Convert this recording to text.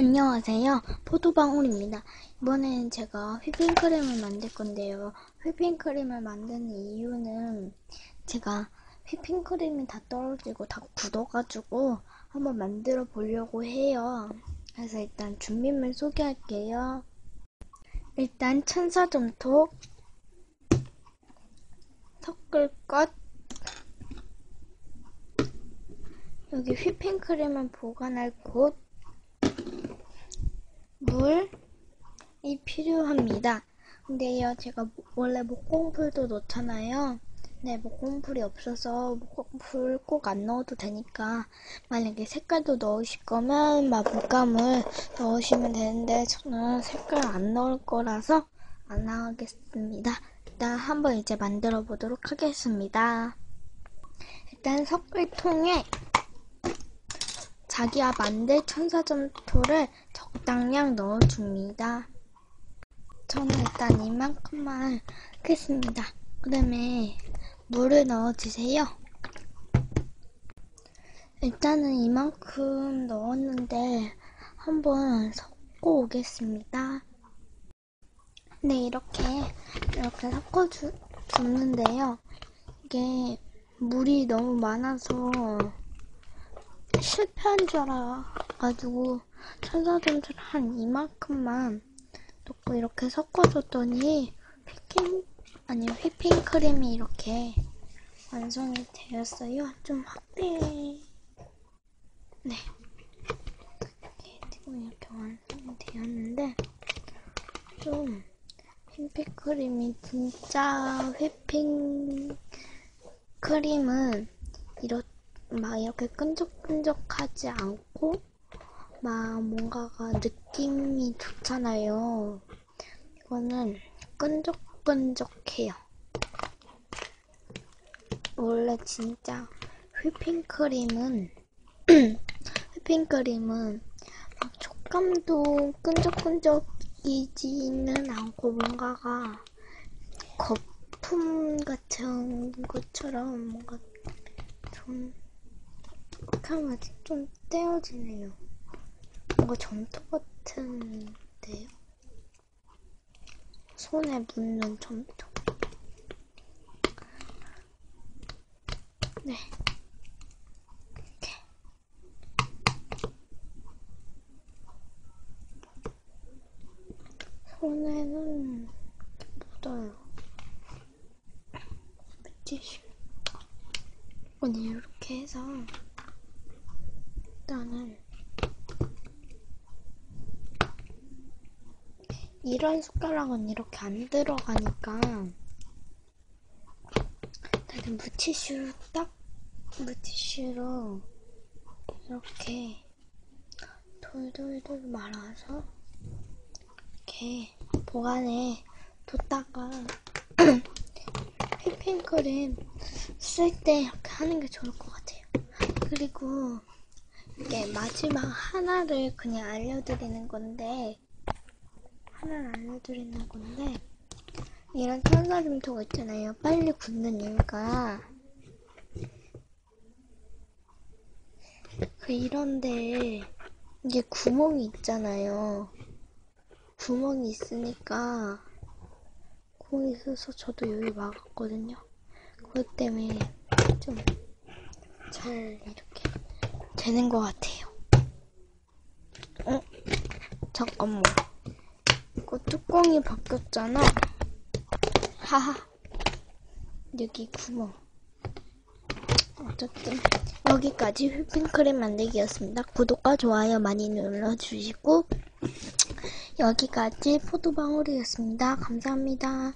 안녕하세요. 포도방울입니다. 이번에는 제가 휘핑크림을 만들 건데요. 휘핑크림을 만드는 이유는 제가 휘핑크림이 다 떨어지고 다 굳어가지고 한번 만들어 보려고 해요. 그래서 일단 준비물 소개할게요. 일단 천사점토, 섞을 것, 여기 휘핑크림을 보관할 곳, 물이 필요합니다. 근데요, 제가 원래 목공풀도 넣잖아요. 네, 목공풀이 없어서 목공풀 꼭 안 넣어도 되니까 만약에 색깔도 넣으실 거면 막 물감을 넣으시면 되는데 저는 색깔 안 넣을 거라서 안 하겠습니다. 일단 한번 이제 만들어 보도록 하겠습니다. 일단 섞을통에 자기야 만들 천사점토를 적당량 넣어줍니다. 저는 일단 이만큼만 하겠습니다. 그 다음에 물을 넣어주세요. 일단은 이만큼 넣었는데 한번 섞어 오겠습니다. 네, 이렇게 이렇게 섞어 줬는데요. 이게 물이 너무 많아서 실패한 줄 알아가지고 천사점토를 한 이만큼만 넣고 이렇게 섞어줬더니 피킹 아니 휘핑 크림이 이렇게 완성이 되었어요. 좀 확대 네 이렇게 이렇게 완성이 되었는데 좀 휘핑크림이 진짜 휘핑크림은 이렇게 막 이렇게 끈적끈적하지 않고 막 뭔가가 느낌이 좋잖아요. 이거는 끈적끈적해요. 원래 진짜 휘핑크림은 휘핑크림은 막 촉감도 끈적끈적이지는 않고 뭔가가 거품 같은 것처럼 뭔가 좀 하면 좀 떼어지네요. 뭔가 점토 같은데요? 손에 묻는 점토. 네. 이렇게. 손에는 묻어요. 티슈. 오늘 이렇게 해서 일단은 이런 숟가락은 이렇게 안 들어가니까 일단 물티슈로 딱 물티슈로 이렇게 돌돌돌 말아서 이렇게 보관에 뒀다가 휘핑크림 쓸 때 이렇게 하는 게 좋을 것 같아요. 그리고 이게 마지막 하나를 그냥 알려드리는 건데 하나를 알려드리는 건데 이런 천사점토가 있잖아요. 빨리 굳는 이유가 그 이런데 이게 구멍이 있잖아요. 구멍이 있으니까 구멍이 있어서 저도 여기 막았거든요. 그것 때문에 좀 잘 이렇게 되는 것 같아요. 어? 잠깐만. 이거 뚜껑이 바뀌었잖아. 하하. 여기 구멍. 어쨌든 여기까지 휘핑크림 만들기였습니다. 구독과 좋아요 많이 눌러주시고 여기까지 포도방울이었습니다. 감사합니다.